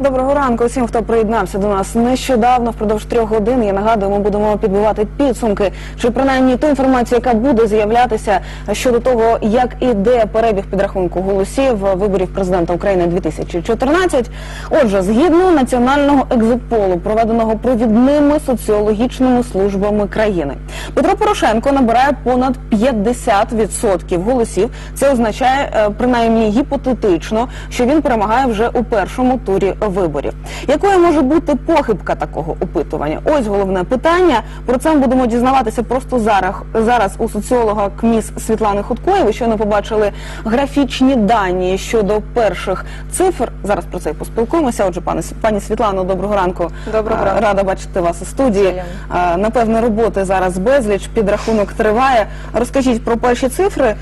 Доброго ранку усім, хто приєднався до нас нещодавно. Впродовж трьох годин я нагадую, ми будемо підбивати підсумки, чи принаймні ту інформацію, яка буде з'являтися щодо того, як іде перебіг підрахунку голосів виборів президента України 2014. Отже, згідно національного екзитполу, проведеного провідними соціологічними службами країни, Петро Порошенко набирає понад 50% голосів. Це означає е, принаймні гіпотетично, що він перемагає вже у першому турі виборів. Якою може бути похибка такого опитування? Ось головне питання. Про це ми будемо дізнаватися просто зараз. Зараз у соціолога КМІС Світлани Худкоєвої, що не побачили графічні дані щодо перших цифр. Зараз про це і поспілкуємося. Отже, пане пані Світлано, доброго ранку. Доброго ранку. Рада бачити вас у студії. Взаємно. Напевне, роботи зараз безліч, підрахунок триває. Розкажіть про перші цифри.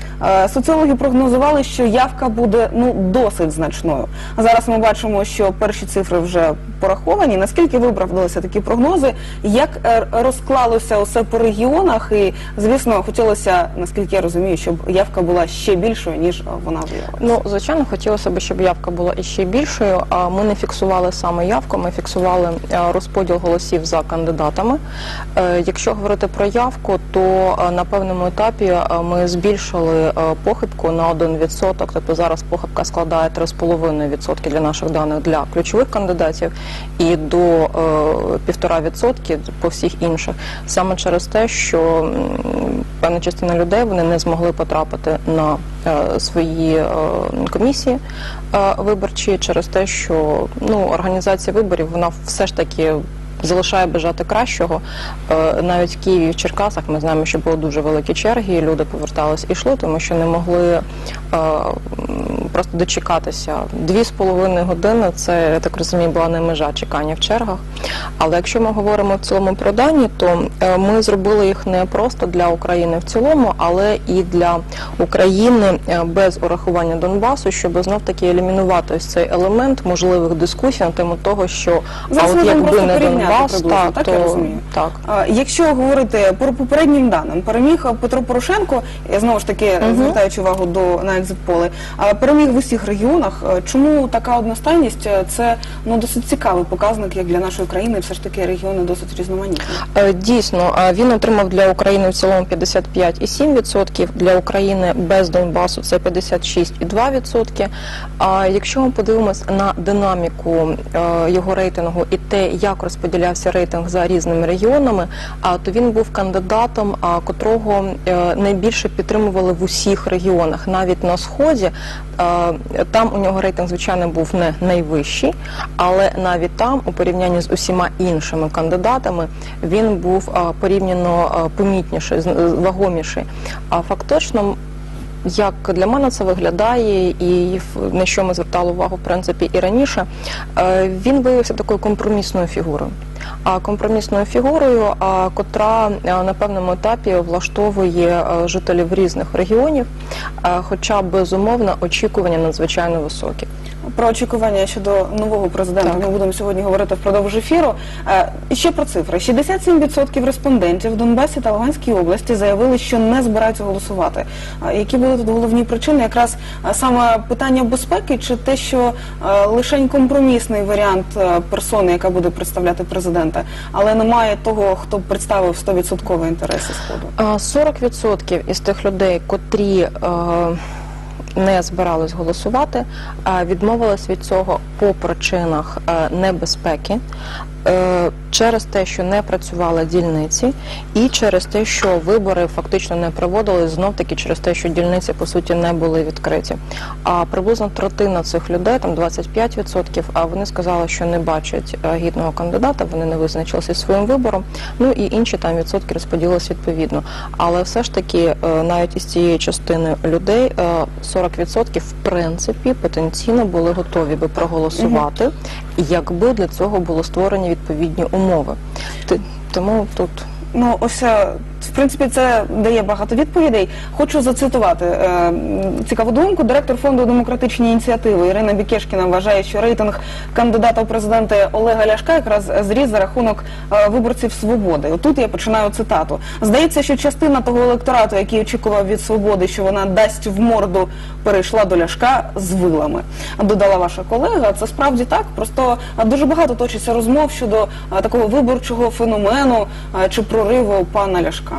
Соціологи прогнозували, що явка буде ну досить значною. Зараз ми бачимо, що перші цифри вже пораховані. Наскільки виправдалися такі прогнози? Як е, розклалося усе по регіонах? І звісно, хотілося, наскільки я розумію, щоб явка була ще більшою ніж вона виявилася. Ну, звичайно, хотілося б, щоб явка була іще більшою. А ми не фіксували саме явку, ми фіксували е, розподіл голосів за кандидатами. Е, Якщо говорити про явку, то на певному етапі ми збільшили похибку на 1%, тобто зараз похибка складає 3,5% для наших даних для ключових кандидатів і до півтора 1,5% по всіх інших. Саме через те, що певна частина людей вони не змогли потрапити на е, свої е, комісії е, виборчі через те, що ну організація виборів вона все ж таки. Залишає бажати кращого. Е, Навіть в Києві, в Черкасах ми знаємо, що були дуже великі черги, і люди повертались і йшли, тому що не могли е, просто дочекатися. Дві з половиною години це я так розумію, була не межа чекання в чергах. Але якщо ми говоримо в цілому про дані, то е, ми зробили їх не просто для України в цілому, але і для України без урахування Донбасу, щоб знов таки елімінувати ось цей елемент можливих дискусій на тему того, що Зараз а от якби не порівняти приблизно, так, так то я розумію? так. А, Якщо говорити про попереднім даним, переміг Петро Порошенко, я знову ж таки Мгм. звертаючи увагу до на екзитполи, переміг в усіх регіонах. Е, Чому така одностайність? Е, Це ну досить цікавий показник, як для нашої країни. Все ж таки регіони досить різноманітні. Е, Дійсно, е, він отримав для України в цілому 55,7%, для України без Донбасу це 56,2%. А якщо ми подивимось на динаміку е, його рейтингу і те, як розподілявся рейтинг за різними регіонами, а то він був кандидатом, котрого е, найбільше підтримували в усіх регіонах, навіть на сході. Е, Там у нього рейтинг, звичайно, був не найвищий, але навіть там, у порівнянні з усіма іншими кандидатами, він був порівняно помітніший, вагоміший. А фактично. Як для мене це виглядає, і на що ми звертали увагу в принципі і раніше, е, він виявився такою компромісною фігурою. А компромісною фігурою, котра а, на певному етапі влаштовує а, жителів різних регіонів, хоча безумовно очікування надзвичайно високі. Про очікування щодо нового президента Так. ми будемо сьогодні говорити впродовж ефіру. Е, І ще про цифри: 67% респондентів в Донбасі та Луганській області заявили, що не збираються голосувати. Які були тут головні причини? Якраз е, саме питання безпеки, чи те, що е, лишень компромісний варіант е, персони, яка буде представляти президента, але немає того, хто б представив 100% інтереси сходу. А, 40% із тих людей, котрі е, не збирались голосувати, е, відмовились від цього по причинах е, небезпеки. Е, Через те, що не працювали дільниці, і через те, що вибори фактично не проводились, знов таки через те, що дільниці по суті не були відкриті. А приблизно третина цих людей, там 25%, а вони сказали, що не бачать е, гідного кандидата, вони не визначилися своїм вибором. Ну і інші там відсотки розподілились відповідно. Але все ж таки, е, навіть із цієї частини людей е, 40% в принципі потенційно були готові би проголосувати, якби для цього було створені відповідні умови. Тому тут Ну, ось е, в принципі, це дає багато відповідей. Хочу зацитувати е, цікаву думку. Директор фонду демократичні ініціативи Ірина Бікешкіна вважає, що рейтинг кандидата у президенти Олега Ляшка якраз зріс за рахунок е, виборців свободи. Отут я починаю цитату. Здається, що частина того електорату, який очікував від свободи, що вона дасть в морду, перейшла до Ляшка з вилами. Додала ваша колега. Це справді так. Просто дуже багато точиться розмов щодо е, такого виборчого феномену е, чи прориву пана Ляшка.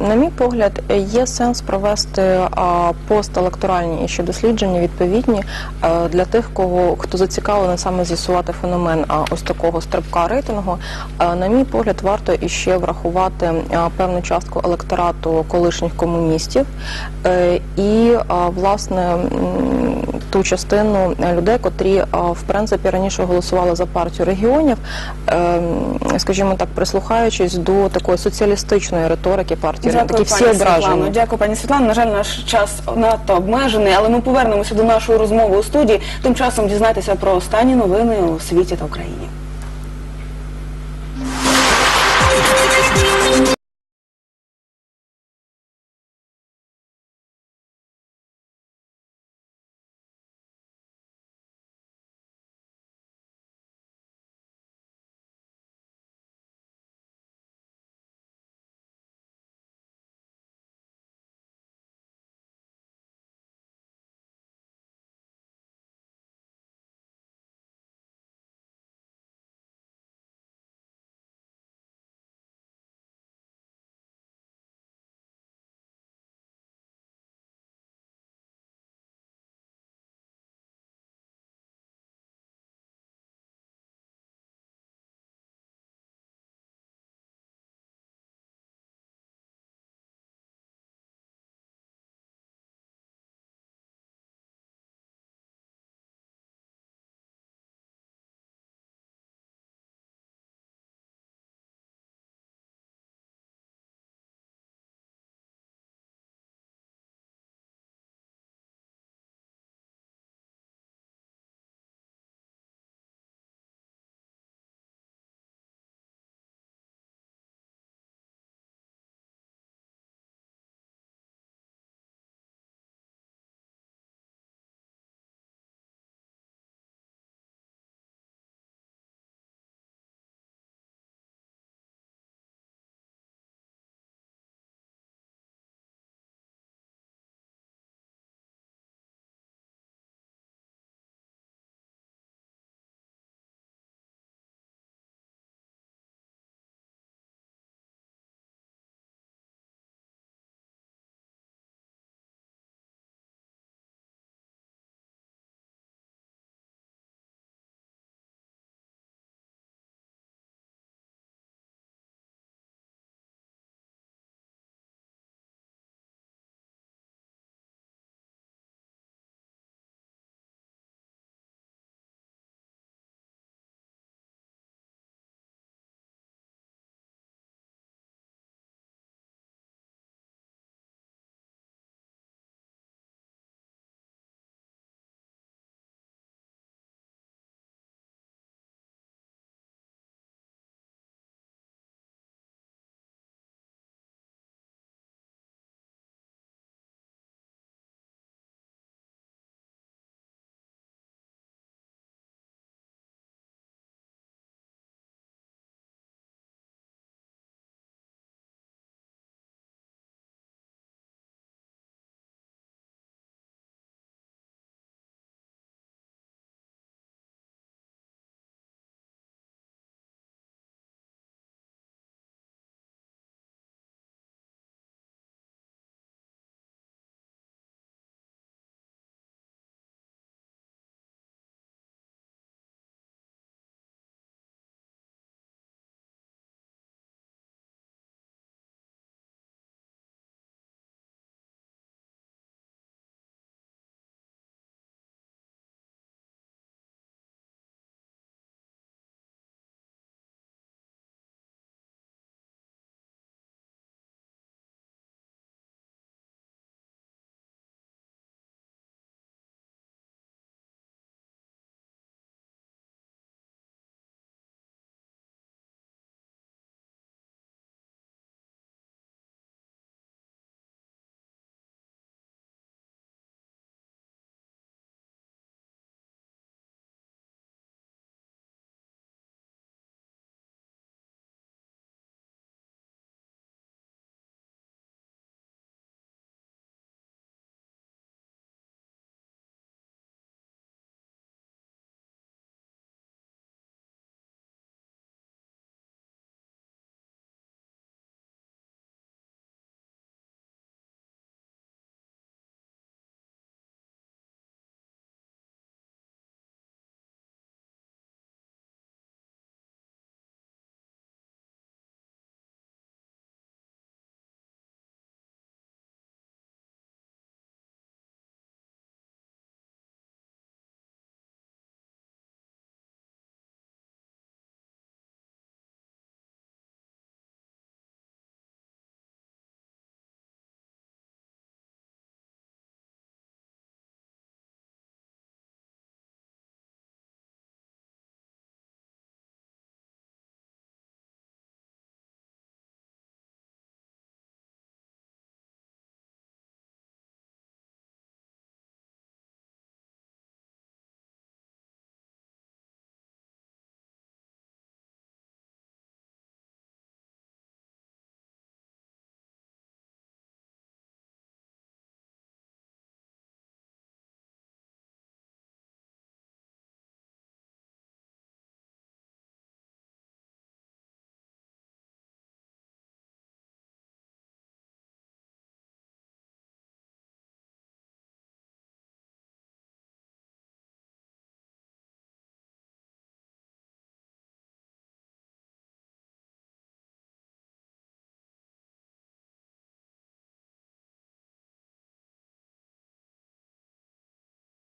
на мій погляд, є сенс провести постелекторальні ще дослідження відповідні е, для тих, кого хто зацікавлений саме з'ясувати феномен ось такого стрибка рейтингу. Е, на мій погляд, варто іще врахувати певну частку електорату колишніх комуністів е, і власне ту частину людей, котрі в принципі раніше голосували за партію регіонів, ем, скажімо так, прислухаючись до такої соціалістичної риторики партії Дякую, такі всі пані Світлано. Дякую, пані Світлано. На жаль, наш час надто обмежений, але ми повернемося до нашої розмови у студії. Тим часом дізнайтеся про останні новини у світі та Україні.